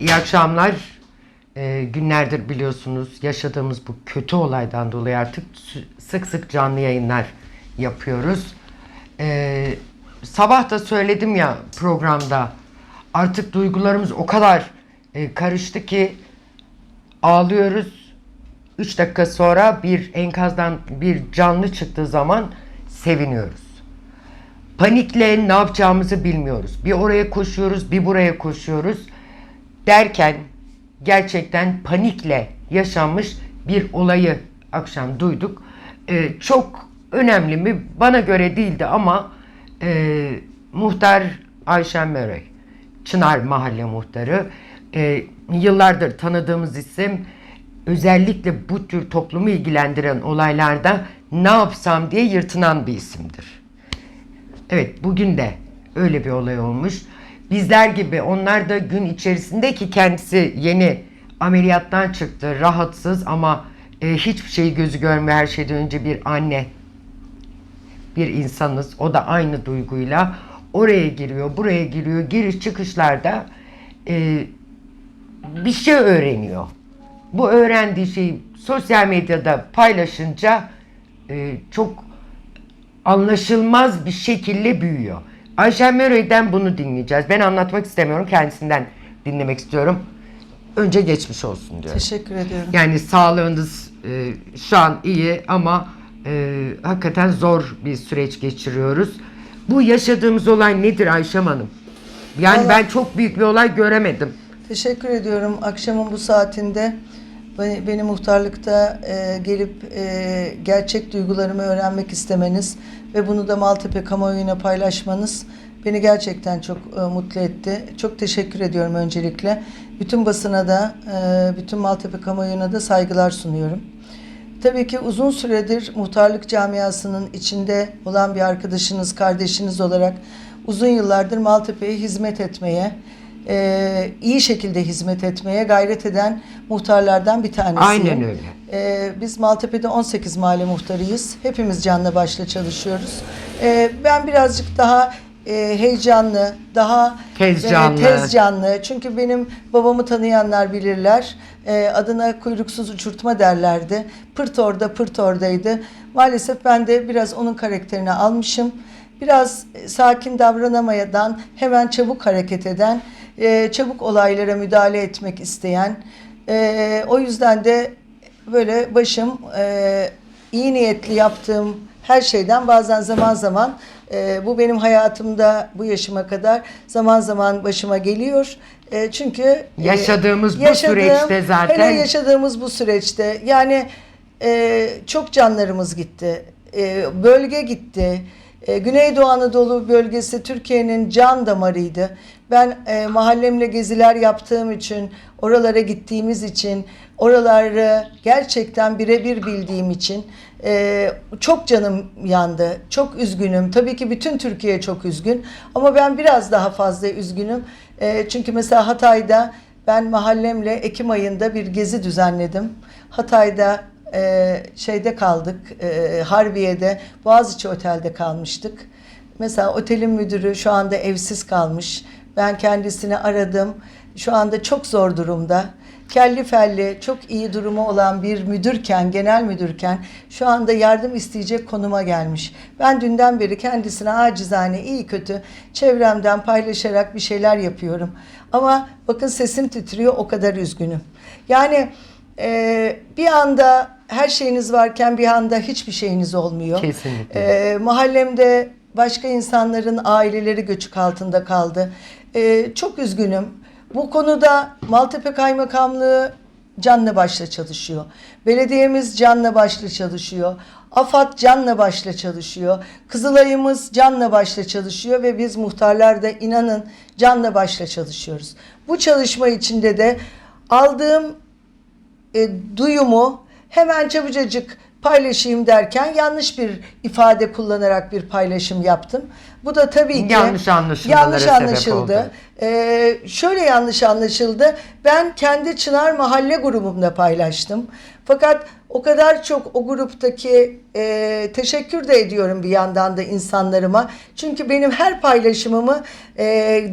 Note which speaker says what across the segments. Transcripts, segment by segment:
Speaker 1: İyi akşamlar. Ee, günlerdir biliyorsunuz yaşadığımız bu kötü olaydan dolayı artık sık sık canlı yayınlar yapıyoruz. Ee, sabah da söyledim ya programda artık duygularımız o kadar e, karıştı ki ağlıyoruz. 3 dakika sonra bir enkazdan bir canlı çıktığı zaman seviniyoruz. Panikle ne yapacağımızı bilmiyoruz. Bir oraya koşuyoruz, bir buraya koşuyoruz. Derken gerçekten panikle yaşanmış bir olayı akşam duyduk. Ee, çok önemli mi? Bana göre değildi ama e, muhtar Ayşen Mörey, Çınar Mahalle Muhtarı, e, yıllardır tanıdığımız isim, özellikle bu tür toplumu ilgilendiren olaylarda ne yapsam diye yırtınan bir isimdir. Evet bugün de öyle bir olay olmuş. Bizler gibi onlar da gün içerisinde ki kendisi yeni ameliyattan çıktı rahatsız ama e, hiçbir şeyi gözü görmüyor her şeyden önce bir anne bir insanız. O da aynı duyguyla oraya giriyor, buraya giriyor. Giriş çıkışlarda e, bir şey öğreniyor. Bu öğrendiği şeyi sosyal medyada paylaşınca e, çok anlaşılmaz bir şekilde büyüyor. Ayşen Mörey'den bunu dinleyeceğiz. Ben anlatmak istemiyorum, kendisinden dinlemek istiyorum. Önce geçmiş olsun diyorum.
Speaker 2: Teşekkür ediyorum.
Speaker 1: Yani sağlığınız e, şu an iyi ama e, hakikaten zor bir süreç geçiriyoruz. Bu yaşadığımız olay nedir Ayşem Hanım? Yani
Speaker 2: Vallahi-
Speaker 1: ben çok büyük bir olay göremedim.
Speaker 2: Teşekkür ediyorum. Akşamın bu saatinde beni, beni muhtarlıkta e, gelip e, gerçek duygularımı öğrenmek istemeniz ve bunu da Maltepe kamuoyuna paylaşmanız beni gerçekten çok e, mutlu etti. Çok teşekkür ediyorum öncelikle. Bütün basına da, e, bütün Maltepe kamuoyuna da saygılar sunuyorum. Tabii ki uzun süredir muhtarlık camiasının içinde olan bir arkadaşınız, kardeşiniz olarak uzun yıllardır Maltepe'ye hizmet etmeye, e, iyi şekilde hizmet etmeye gayret eden muhtarlardan bir tanesiyim.
Speaker 1: Aynen öyle.
Speaker 2: E, biz Maltepe'de 18 mahalle muhtarıyız. Hepimiz canla başla çalışıyoruz. E, ben birazcık daha e, heyecanlı, daha
Speaker 1: Tez
Speaker 2: e,
Speaker 1: canlı.
Speaker 2: tez canlı. Çünkü benim babamı tanıyanlar bilirler. E, adına kuyruksuz uçurtma derlerdi. Pırt orada pırt oradaydı. Maalesef ben de biraz onun karakterini almışım. Biraz e, sakin davranamayan, hemen çabuk hareket eden, e, çabuk olaylara müdahale etmek isteyen. e, o yüzden de böyle başım e, iyi niyetli yaptığım her şeyden bazen zaman zaman e, bu benim hayatımda bu yaşıma kadar zaman zaman başıma geliyor. E, çünkü e,
Speaker 1: Yaşadığımız bu süreçte zaten-
Speaker 2: hele yaşadığımız bu süreçte yani e, çok canlarımız gitti. E, bölge gitti. E, Güneydoğu Anadolu bölgesi Türkiye'nin can damarıydı. Ben e, mahallemle geziler yaptığım için, oralara gittiğimiz için, oraları gerçekten birebir bildiğim için e, çok canım yandı. Çok üzgünüm. Tabii ki bütün Türkiye çok üzgün. Ama ben biraz daha fazla üzgünüm. E, çünkü mesela Hatay'da ben mahallemle Ekim ayında bir gezi düzenledim. Hatay'da e, şeyde kaldık, e, Harbiye'de Boğaziçi Otel'de kalmıştık. Mesela otelin müdürü şu anda evsiz kalmış. Ben kendisini aradım. Şu anda çok zor durumda. Kelli felli, çok iyi durumu olan bir müdürken, genel müdürken şu anda yardım isteyecek konuma gelmiş. Ben dünden beri kendisine acizane, iyi kötü çevremden paylaşarak bir şeyler yapıyorum. Ama bakın sesim titriyor, o kadar üzgünüm. Yani e, bir anda her şeyiniz varken bir anda hiçbir şeyiniz olmuyor.
Speaker 1: Kesinlikle.
Speaker 2: E, mahallemde başka insanların aileleri göçük altında kaldı. E, çok üzgünüm. Bu konuda Maltepe Kaymakamlığı canla başla çalışıyor. Belediyemiz canla başla çalışıyor. AFAD canla başla çalışıyor. Kızılay'ımız canla başla çalışıyor ve biz muhtarlar da inanın canla başla çalışıyoruz. Bu çalışma içinde de aldığım e, duyumu hemen çabucacık paylaşayım derken yanlış bir ifade kullanarak bir paylaşım yaptım. Bu da tabii ki
Speaker 1: Yanlış
Speaker 2: yanlış anlaşıldı. Ee, şöyle yanlış anlaşıldı. Ben kendi Çınar Mahalle grubumda paylaştım. Fakat o kadar çok o gruptaki e, teşekkür de ediyorum bir yandan da insanlarıma. Çünkü benim her paylaşımımı e,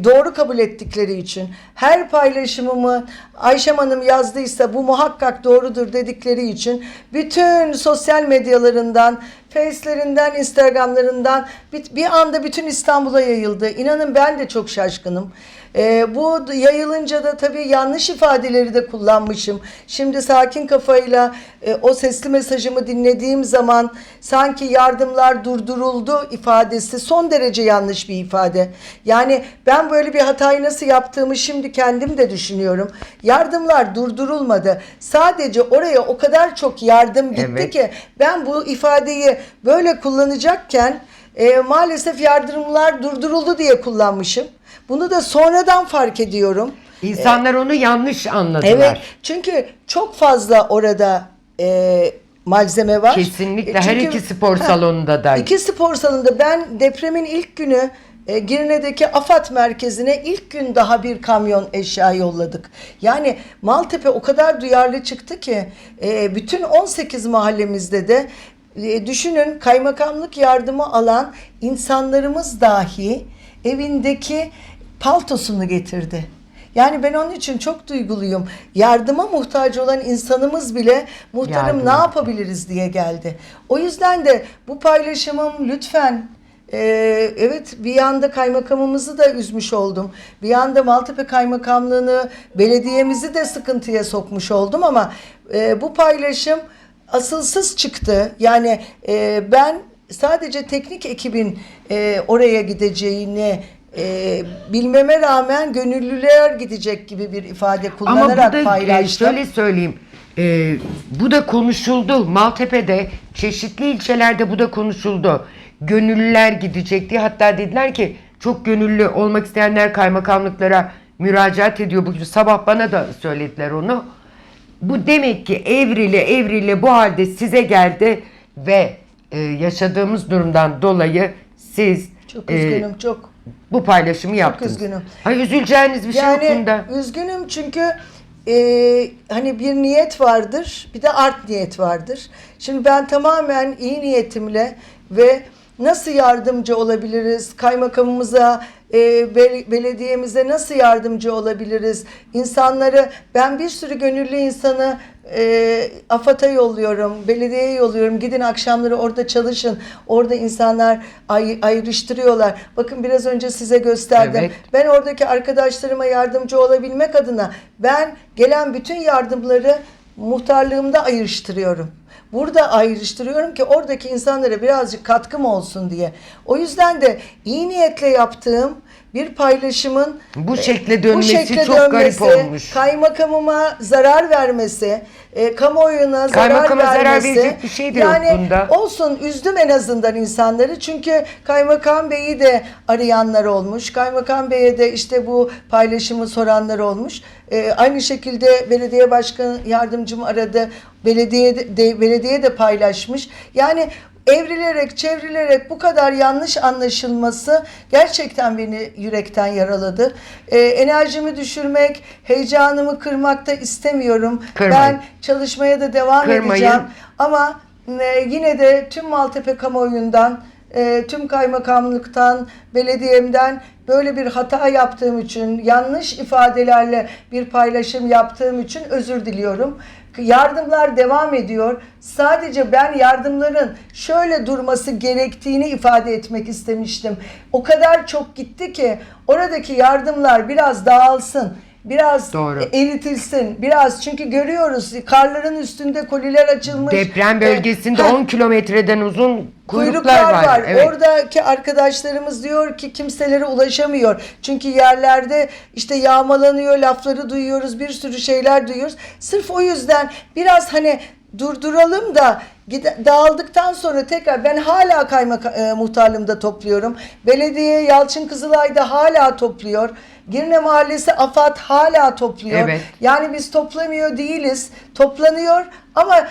Speaker 2: doğru kabul ettikleri için, her paylaşımımı Ayşem Hanım yazdıysa bu muhakkak doğrudur dedikleri için bütün sosyal medyalarından, Face'lerinden, Instagram'larından bir, bir anda bütün İstanbul'a yayıldı. İnanın ben de çok şaşkınım. Ee, bu yayılınca da tabii yanlış ifadeleri de kullanmışım. Şimdi sakin kafayla e, o sesli mesajımı dinlediğim zaman sanki yardımlar durduruldu ifadesi son derece yanlış bir ifade. Yani ben böyle bir hatayı nasıl yaptığımı şimdi kendim de düşünüyorum. Yardımlar durdurulmadı. Sadece oraya o kadar çok yardım gitti
Speaker 1: Evet.
Speaker 2: ki ben bu ifadeyi böyle kullanacakken e, maalesef yardımlar durduruldu diye kullanmışım. Bunu da sonradan fark ediyorum.
Speaker 1: İnsanlar onu yanlış anladılar.
Speaker 2: Evet çünkü çok fazla orada e, malzeme var.
Speaker 1: Kesinlikle.
Speaker 2: E,
Speaker 1: Her
Speaker 2: çünkü-
Speaker 1: iki spor
Speaker 2: Ha,
Speaker 1: salonunda da.
Speaker 2: İki spor salonunda ben depremin ilk günü e, Girne'deki AFAD merkezine ilk gün daha bir kamyon eşya yolladık. Yani Maltepe o kadar duyarlı çıktı ki e, bütün 18 mahallemizde de e, düşünün kaymakamlık yardımı alan insanlarımız dahi evindeki paltosunu getirdi. Yani ben onun için çok duyguluyum. Yardıma muhtaç olan insanımız bile muhtarım
Speaker 1: Yardım
Speaker 2: ne yapabiliriz diye geldi. O yüzden de bu paylaşımım lütfen e, evet bir yanda kaymakamımızı da üzmüş oldum. Bir yanda Maltepe Kaymakamlığını, belediyemizi de sıkıntıya sokmuş oldum ama e, bu paylaşım asılsız çıktı. Yani e, ben sadece teknik ekibin e, oraya gideceğini e, bilmeme rağmen gönüllüler gidecek gibi bir ifade
Speaker 1: Ama
Speaker 2: kullanarak
Speaker 1: da e,
Speaker 2: paylaştım.
Speaker 1: şöyle söyleyeyim. e, bu da konuşuldu. Maltepe'de çeşitli ilçelerde bu da konuşuldu. Gönüllüler gidecek diye hatta dediler ki çok gönüllü olmak isteyenler kaymakamlıklara müracaat ediyor. Bugün sabah bana da söylediler onu. Bu demek ki evrile evrile bu halde size geldi ve e, yaşadığımız durumdan dolayı siz
Speaker 2: Çok
Speaker 1: e,
Speaker 2: üzgünüm çok.
Speaker 1: bu paylaşımı yaptınız.
Speaker 2: üzgünüm.
Speaker 1: Hayır üzüleceğiniz bir şey yok bunda.
Speaker 2: üzgünüm çünkü e, hani bir niyet vardır bir de art niyet vardır. Şimdi ben tamamen iyi niyetimle ve nasıl yardımcı olabiliriz? Kaymakamımıza e, bel- belediyemize nasıl yardımcı olabiliriz? İnsanları ben bir sürü gönüllü insanı e, AFAD'a yolluyorum belediyeye yolluyorum. Gidin akşamları orada çalışın. Orada insanlar ay- ayrıştırıyorlar. Bakın biraz önce size gösterdim.
Speaker 1: Evet.
Speaker 2: ben oradaki arkadaşlarıma yardımcı olabilmek adına ben gelen bütün yardımları muhtarlığımda ayrıştırıyorum. Burada ayrıştırıyorum ki oradaki insanlara birazcık katkım olsun diye. O yüzden de iyi niyetle yaptığım bir paylaşımın
Speaker 1: Bu şekle dönmesi çok garip olmuş.
Speaker 2: Kaymakamıma zarar vermesi, e, kamuoyuna zarar
Speaker 1: Kaymakama zarar
Speaker 2: vermesi.
Speaker 1: verecek bir şey de yok
Speaker 2: yani
Speaker 1: bunda.
Speaker 2: olsun üzdüm en azından insanları. Çünkü Kaymakam Bey'i de arayanlar olmuş. Kaymakam Bey'e de işte bu paylaşımı soranlar olmuş. Ee, aynı şekilde belediye başkan yardımcım aradı. Belediye de, de- belediye de paylaşmış. Yani evrilerek, çevrilerek bu kadar yanlış anlaşılması gerçekten beni yürekten yaraladı. Ee, enerjimi düşürmek, heyecanımı kırmak da istemiyorum.
Speaker 1: Kırmayın.
Speaker 2: Ben çalışmaya da devam
Speaker 1: Kırmayın.
Speaker 2: edeceğim. Ama e, yine de tüm Maltepe kamuoyundan, e, tüm kaymakamlıktan, belediyemden böyle bir hata yaptığım için, yanlış ifadelerle bir paylaşım yaptığım için özür diliyorum. Yardımlar devam ediyor. Sadece ben yardımların şöyle durması gerektiğini ifade etmek istemiştim. O kadar çok gitti ki oradaki yardımlar biraz dağılsın. Biraz
Speaker 1: Doğru.
Speaker 2: eritilsin biraz çünkü görüyoruz karların üstünde koliler açılmış.
Speaker 1: Deprem
Speaker 2: E,
Speaker 1: bölgesinde
Speaker 2: ha,
Speaker 1: 10 kilometreden uzun kuyruklar,
Speaker 2: kuyruklar
Speaker 1: var.
Speaker 2: var.
Speaker 1: Evet.
Speaker 2: Oradaki arkadaşlarımız diyor ki kimselere ulaşamıyor. Çünkü yerlerde işte yağmalanıyor, lafları duyuyoruz, bir sürü şeyler duyuyoruz. Sırf o yüzden biraz hani durduralım da dağıldıktan sonra tekrar ben hala kaymak e, muhtarlığımda topluyorum. Belediye Yalçın Kızılay'da hala topluyor. Girne Mahallesi AFAD hala topluyor.
Speaker 1: Evet.
Speaker 2: Yani biz toplamıyor değiliz. Toplanıyor ama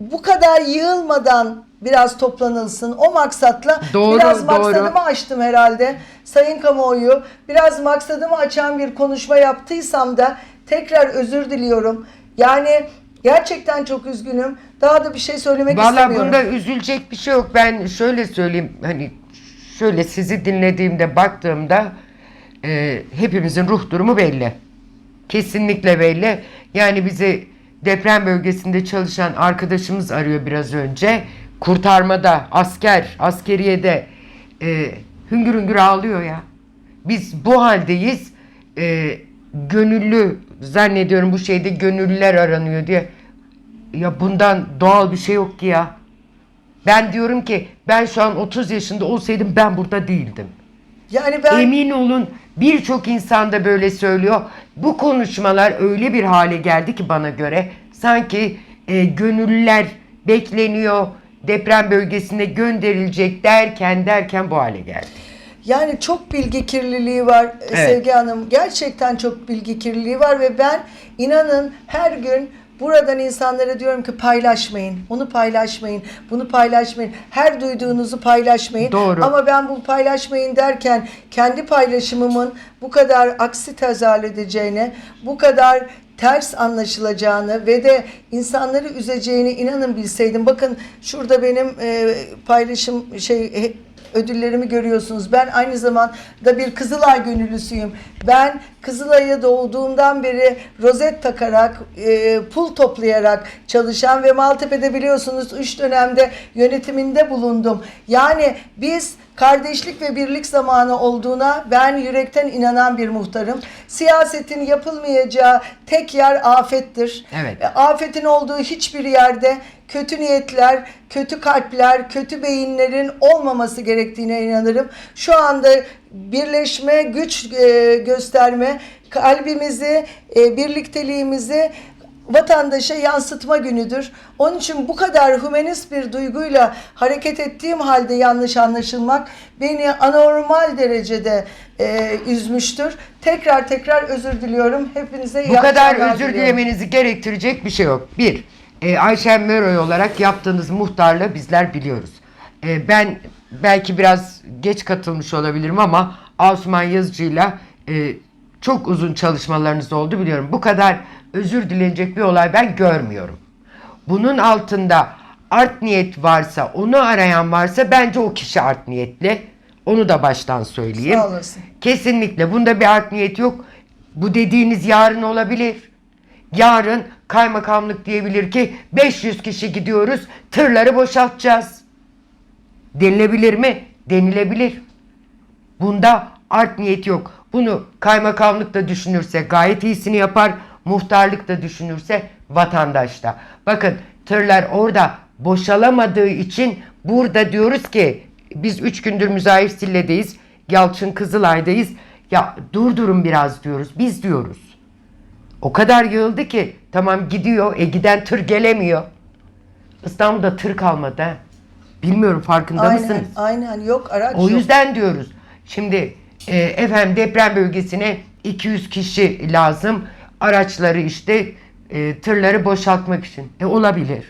Speaker 2: bu kadar yığılmadan biraz toplanılsın. O maksatla
Speaker 1: Doğru,
Speaker 2: biraz
Speaker 1: doğru.
Speaker 2: maksadımı açtım herhalde. Sayın kamuoyu biraz maksadımı açan bir konuşma yaptıysam da tekrar özür diliyorum. Yani Gerçekten çok üzgünüm. Daha da bir şey söylemek
Speaker 1: Valla
Speaker 2: istemiyorum.
Speaker 1: bunda üzülecek bir şey yok. Ben şöyle söyleyeyim hani şöyle sizi dinlediğimde baktığımda e, hepimizin ruh durumu belli. Kesinlikle belli. Yani bizi deprem bölgesinde çalışan arkadaşımız arıyor biraz önce. Kurtarmada, asker, askeriyede e, hüngür hüngür ağlıyor ya. Biz bu haldeyiz. E, gönüllü zannediyorum bu şeyde gönüllüler aranıyor diye. Ya bundan doğal bir şey yok ki ya. Ben diyorum ki ben şu an 30 yaşında olsaydım ben burada değildim.
Speaker 2: Yani ben
Speaker 1: Emin olun birçok insan da böyle söylüyor. Bu konuşmalar öyle bir hale geldi ki bana göre sanki e, gönüllüler bekleniyor deprem bölgesine gönderilecek derken derken bu hale geldi.
Speaker 2: Yani çok bilgi kirliliği var
Speaker 1: Evet.
Speaker 2: Sevgi Hanım. Gerçekten çok bilgi kirliliği var ve ben inanın her gün buradan insanlara diyorum ki paylaşmayın. Onu paylaşmayın. Bunu paylaşmayın. Her duyduğunuzu paylaşmayın.
Speaker 1: Doğru.
Speaker 2: Ama ben bu paylaşmayın derken kendi paylaşımımın bu kadar aksi tezahür edeceğine, bu kadar ters anlaşılacağını ve de insanları üzeceğini inanın bilseydim. Bakın şurada benim e, paylaşım şey ödüllerimi görüyorsunuz. Ben aynı zamanda bir Kızılay gönüllüsüyüm. Ben Kızılay'a doğduğumdan beri rozet takarak, e, pul toplayarak çalışan ve Maltepe'de biliyorsunuz 3 dönemde yönetiminde bulundum. Yani biz kardeşlik ve birlik zamanı olduğuna ben yürekten inanan bir muhtarım. Siyasetin yapılmayacağı tek yer afettir.
Speaker 1: Evet.
Speaker 2: E, Afetin olduğu hiçbir yerde kötü niyetler, kötü kalpler, kötü beyinlerin olmaması gerektiğine inanırım. Şu anda birleşme, güç e, gösterme, kalbimizi, e, birlikteliğimizi vatandaşa yansıtma günüdür. Onun için bu kadar hümanist bir duyguyla hareket ettiğim halde yanlış anlaşılmak beni anormal derecede e, üzmüştür. Tekrar tekrar özür diliyorum. Hepinize
Speaker 1: Bu kadar özür
Speaker 2: diliyorum.
Speaker 1: dilemenizi gerektirecek bir şey yok. Bir, e, Ayşen Möroy olarak yaptığınız muhtarlığı bizler biliyoruz. E, ben belki biraz geç katılmış olabilirim ama Asuman Yazıcı'yla e, çok uzun çalışmalarınız oldu biliyorum. Bu kadar özür dilenecek bir olay ben görmüyorum. Bunun altında art niyet varsa, onu arayan varsa bence o kişi art niyetli. Onu da baştan söyleyeyim.
Speaker 2: Sağ olasın.
Speaker 1: Kesinlikle bunda bir art niyet yok. Bu dediğiniz yarın olabilir. Yarın kaymakamlık diyebilir ki 500 kişi gidiyoruz tırları boşaltacağız. Denilebilir mi? Denilebilir. Bunda art niyet yok. Bunu kaymakamlık da düşünürse gayet iyisini yapar. Muhtarlık da düşünürse vatandaş da. Bakın tırlar orada boşalamadığı için burada diyoruz ki biz 3 gündür Müzahir Sille'deyiz. Yalçın Kızılay'dayız. Ya durdurun biraz diyoruz. Biz diyoruz. O kadar yığıldı ki tamam gidiyor. E giden tır gelemiyor. İstanbul'da tır kalmadı. Bilmiyorum farkında
Speaker 2: Aynen,
Speaker 1: mısınız?
Speaker 2: aynen yok araç
Speaker 1: O
Speaker 2: yok.
Speaker 1: yüzden diyoruz. Şimdi e, efendim deprem bölgesine 200 kişi lazım. Araçları işte e, tırları boşaltmak için. E, olabilir.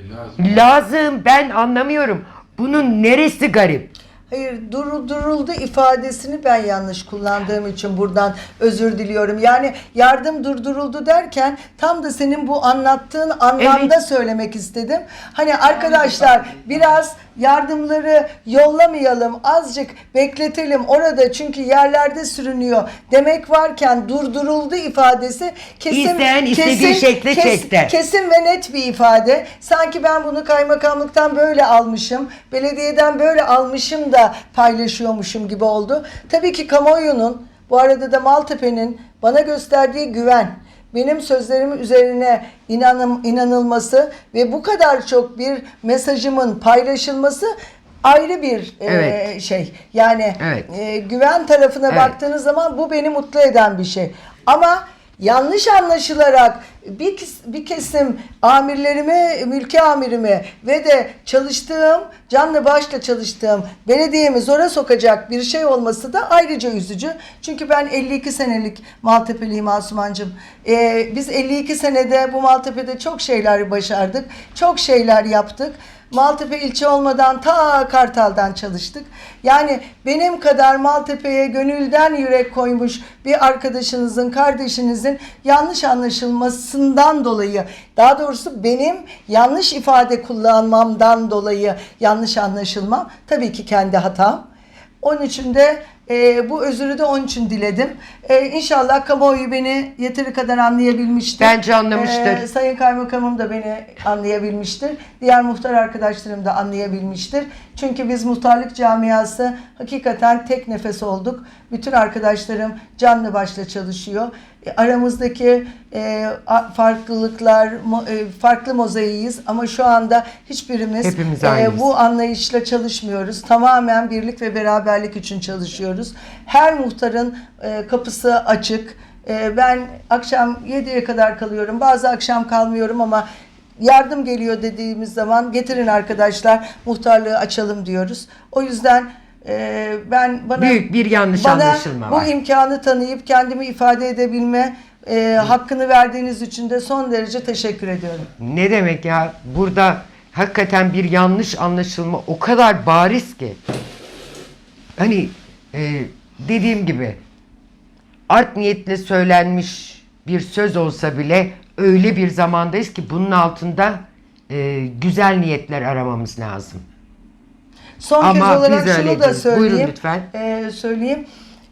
Speaker 3: E, lazım.
Speaker 1: Lazım ben anlamıyorum. Bunun neresi garip?
Speaker 2: Hayır durduruldu ifadesini ben yanlış kullandığım için buradan özür diliyorum. Yani yardım durduruldu derken tam da senin bu anlattığın anlamda
Speaker 1: Evet.
Speaker 2: söylemek istedim. Hani arkadaşlar biraz yardımları yollamayalım azıcık bekletelim orada çünkü yerlerde sürünüyor demek varken durduruldu ifadesi kesin
Speaker 1: İsteyen istediği şekle çekti.
Speaker 2: kesin ve net bir ifade. Sanki ben bunu kaymakamlıktan böyle almışım, belediyeden böyle almışım da paylaşıyormuşum gibi oldu. Tabii ki kamuoyunun, bu arada da Maltepe'nin bana gösterdiği güven, benim sözlerim üzerine inanım, inanılması ve bu kadar çok bir mesajımın paylaşılması ayrı bir e,
Speaker 1: Evet.
Speaker 2: şey. Yani
Speaker 1: Evet.
Speaker 2: e, güven tarafına
Speaker 1: Evet.
Speaker 2: baktığınız zaman bu beni mutlu eden bir şey. Ama yanlış anlaşılarak bir, bir kesim amirlerimi, mülki amirimi ve de çalıştığım, canlı başla çalıştığım belediyemi zora sokacak bir şey olması da ayrıca üzücü. Çünkü ben 52 senelik Maltepeliyim Asumancığım. Ee, biz 52 senede bu Maltepe'de çok şeyler başardık, çok şeyler yaptık. Maltepe ilçe olmadan ta Kartal'dan çalıştık. Yani benim kadar Maltepe'ye gönülden yürek koymuş bir arkadaşınızın, kardeşinizin yanlış anlaşılmasından dolayı, daha doğrusu benim yanlış ifade kullanmamdan dolayı yanlış anlaşılmam tabii ki kendi hatam. Onun için de e, bu özürü de onun için diledim. E, inşallah kamuoyu beni yeteri kadar anlayabilmiştir.
Speaker 1: Bence anlamıştır.
Speaker 2: E, Sayın Kaymakamım da beni anlayabilmiştir. Diğer muhtar arkadaşlarım da anlayabilmiştir. Çünkü biz muhtarlık camiası hakikaten tek nefes olduk. Bütün arkadaşlarım canlı başla çalışıyor. E, Aramızdaki e, farklılıklar, mo- e, farklı mozaiğiyiz ama şu anda hiçbirimiz
Speaker 1: Hepimiz
Speaker 2: e, bu anlayışla çalışmıyoruz. Tamamen birlik ve beraberlik için çalışıyoruz. Her muhtarın e, kapısı açık. E, ben akşam 7'ye kadar kalıyorum. Bazı akşam kalmıyorum ama yardım geliyor dediğimiz zaman getirin arkadaşlar muhtarlığı açalım diyoruz. O yüzden e, ben bana
Speaker 1: Büyük bir yanlış
Speaker 2: bana
Speaker 1: anlaşılma
Speaker 2: bu
Speaker 1: var.
Speaker 2: imkanı tanıyıp kendimi ifade edebilme e, hakkını verdiğiniz için de son derece teşekkür ediyorum.
Speaker 1: Ne demek ya? Burada hakikaten bir yanlış anlaşılma o kadar bariz ki. Hani e, dediğim gibi art niyetle söylenmiş bir söz olsa bile öyle bir zamandayız ki bunun altında e, güzel niyetler aramamız lazım.
Speaker 2: Son
Speaker 1: Ama
Speaker 2: kez olarak
Speaker 1: biz
Speaker 2: şunu
Speaker 1: öyle
Speaker 2: da
Speaker 1: değiliz. Buyurun
Speaker 2: söyleyeyim.
Speaker 1: lütfen.
Speaker 2: Ee, söyleyeyim.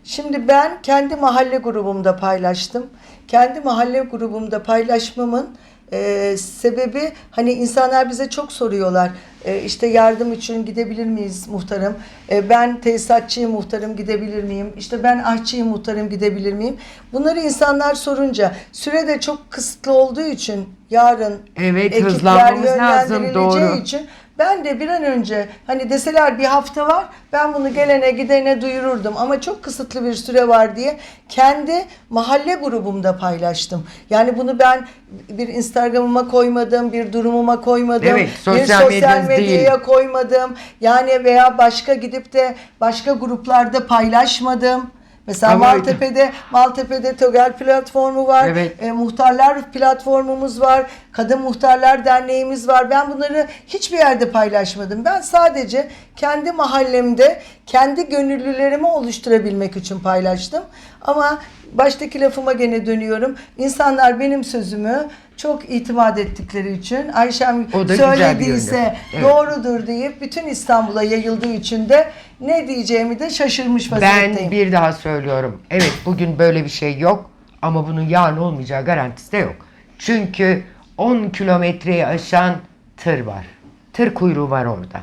Speaker 2: Şimdi ben kendi mahalle grubumda paylaştım. Kendi mahalle grubumda paylaşmamın e, sebebi hani insanlar bize çok soruyorlar. E, işte yardım için gidebilir miyiz muhtarım? E, ben tesisatçıyım muhtarım gidebilir miyim? İşte ben aşçıyım muhtarım gidebilir miyim? Bunları insanlar sorunca süre de çok kısıtlı olduğu için yarın
Speaker 1: Evet,
Speaker 2: ekipler
Speaker 1: hızlanmamız lazım,
Speaker 2: yönlendirileceği
Speaker 1: doğru.
Speaker 2: için ben de bir an önce hani deseler bir hafta var ben bunu gelene gidene duyururdum ama çok kısıtlı bir süre var diye kendi mahalle grubumda paylaştım. Yani bunu ben bir Instagram'ıma koymadım, bir durumuma koymadım,
Speaker 1: Evet, sosyal
Speaker 2: bir sosyal medyaya
Speaker 1: değil.
Speaker 2: koymadım. Yani veya başka gidip de başka gruplarda paylaşmadım. Mesela
Speaker 1: Ama-
Speaker 2: Maltepe'de Maltepe'de TÖGEL platformu var.
Speaker 1: Evet.
Speaker 2: E, muhtarlar platformumuz var. Kadın Muhtarlar Derneğimiz var. Ben bunları hiçbir yerde paylaşmadım. Ben sadece kendi mahallemde kendi gönüllülerimi oluşturabilmek için paylaştım. Ama baştaki lafıma gene dönüyorum. İnsanlar benim sözümü çok itimat ettikleri için Ayşem
Speaker 1: O da güzel bir
Speaker 2: söylediyse
Speaker 1: yönde. Evet.
Speaker 2: doğrudur deyip bütün İstanbul'a yayıldığı için de ne diyeceğimi de şaşırmış vaziyetteyim.
Speaker 1: Ben bir daha söylüyorum. Evet bugün böyle bir şey yok ama bunun yarın olmayacağı garantisi de yok. Çünkü 10 kilometreyi aşan tır var. Tır kuyruğu var orada.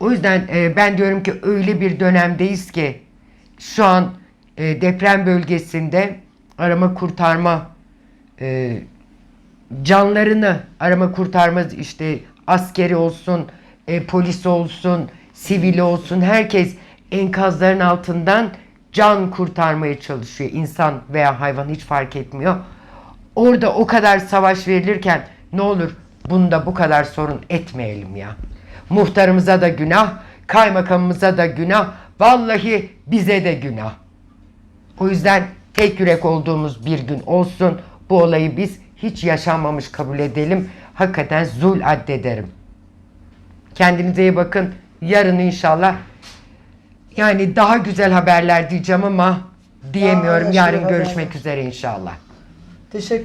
Speaker 1: O yüzden e, ben diyorum ki öyle bir dönemdeyiz ki şu an e, deprem bölgesinde arama kurtarma e, canlarını arama kurtarma işte askeri olsun, e, polis olsun, sivil olsun herkes enkazların altından can kurtarmaya çalışıyor. İnsan veya hayvan hiç fark etmiyor. Orada o kadar savaş verilirken ne olur bunda bu kadar sorun etmeyelim ya. Muhtarımıza da günah, kaymakamımıza da günah, vallahi bize de günah. O yüzden tek yürek olduğumuz bir gün olsun. Bu olayı biz hiç yaşanmamış kabul edelim. Hakikaten zul addederim. Kendinize iyi bakın. Yarın inşallah yani daha güzel haberler diyeceğim ama diyemiyorum. Yarın görüşmek üzere inşallah.
Speaker 2: Teşekkür